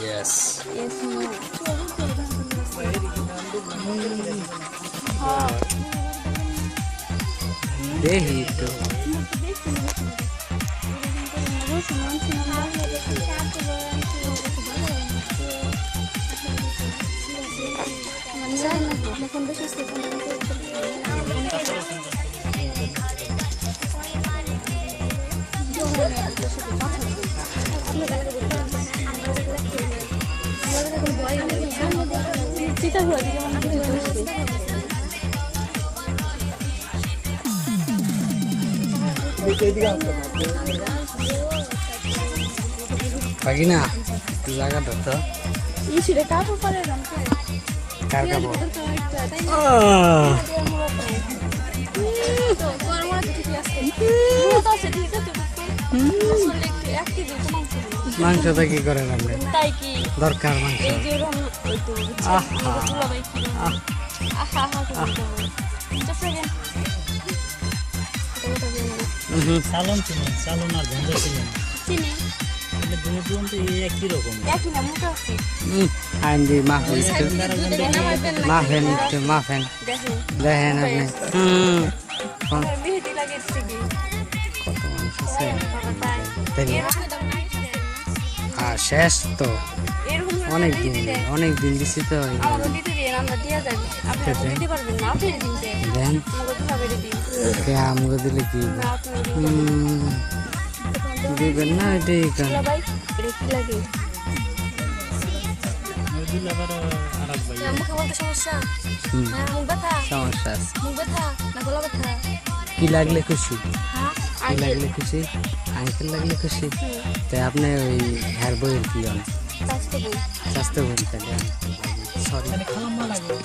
Yes. Yes, no. They hit হয় পাখি না জায়গাটা তো। ইসিরে কাপড়? পরে রং কার কাপড় মাংস তো কি করে. এটা কোথায় দিয়ে নেব? উহুম। সালন সালন আর ঝঞ্ঝা ছিলেন চিনি। দুটো দুটো এই একই রকম। একই না মোটা আছে। উম, আইন দি মাফেন। একটু দেখেন। আপনি। হুম। থেকে কত মানুষ আছে? শেষ তো। অনেক দিন। অনেক দিন দিছি তো। দিন। আমাকে দিলে কি? দিবেন না এটাই হ্যাঁ সমস্যা আছে। কি লাগলে খুশি? হ্যাঁ কি লাগলে খুশি? আঙ্কেল লাগলে খুশি? তাই আপনি ওই হেয়ার বইয়ের কি হন স্বাস্থ্য বই। স্বাস্থ্য বই তাহলে সরি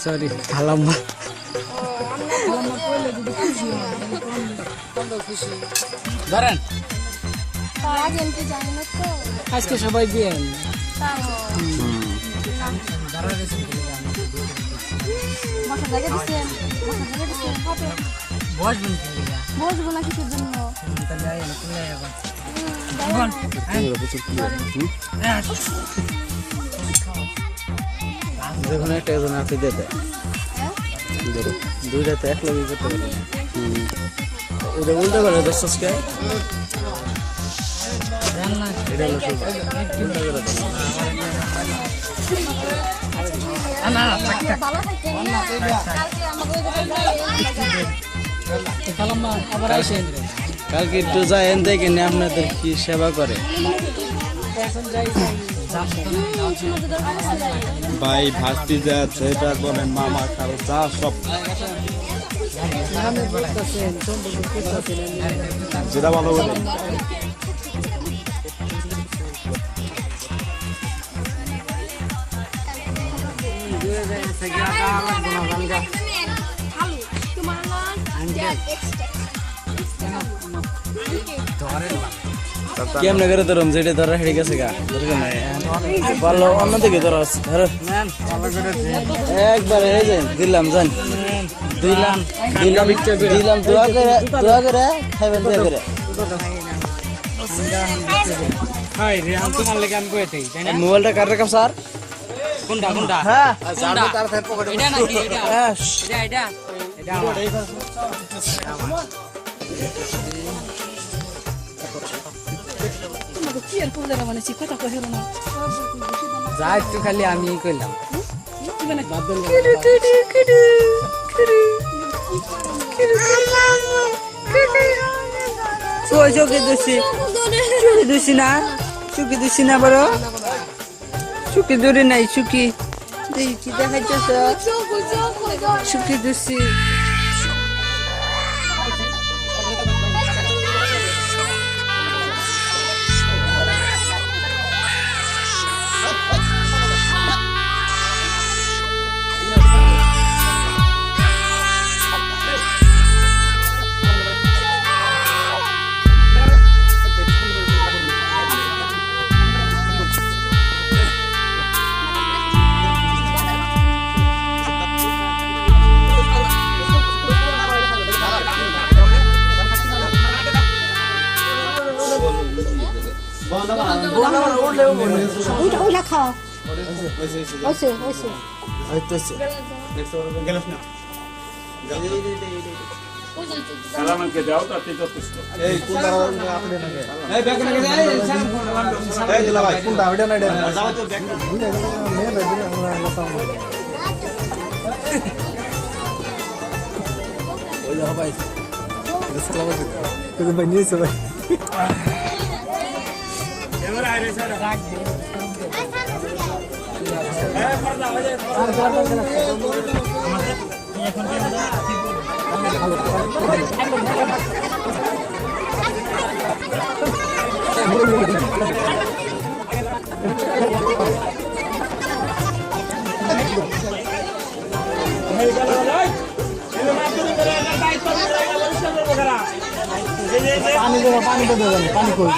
সরি খালাম্মা। ধরেন। আজ এমপি জানি না তো। আজকে সবাই তাও মশা জায়গা দিচ্ছেন জায়গা দিচ্ছেন বসবো না কিছুর জন্য? তাহলে আইন খুলে যাবেন যখন একটা এজন আছে দিয়ে দুইটাতে এক লগে করতে পারে। ওটা উল্টো করে দশটাস কে এটা হলো ঠিক উল্টো ভালো থাকেন। না কালকে একটু যায়েন দেখেন আপনাদের কি সেবা করে। ভাই ভাস্তি যা সেটা বলেন, মামা খালো যা সব। যেটা ভালো বলেন কেমনে করে ধরুন যেটা ধরা হেঁটে গেছে গা? দরকার নাই। ভালো অন্যদিকে ধরো। ধরো। একবার এই যে দিলাম জান। দিলাম দিলাম দিলাম। দোয়া করে দোয়া করে খাইবেন দোয়া করে। মোবাইলটা কার রাখাম স্যার? কোনটা কোনটা? হ্যাঁ। এটা নাকি এটা? হ্যাঁ। এটা এটা এটা। যা একটু খালি আমি দোষী না চুকি দোষী না বড় চুকি দূরে নাই চুকি দেখি দোষী ওইটা ওইটা খাও হয়েছে হয়েছে হইতেছে এই কোনটা আপনি নাকি এই ব্যাগ নাকি এই দিলা ভাই কোনটা ওটা না এটা যাও তো ব্যাগ ওই দেখো ভাই ভাই নিয়েছে ভাই পানি দেবো পানি তো দেবেন পানি কই?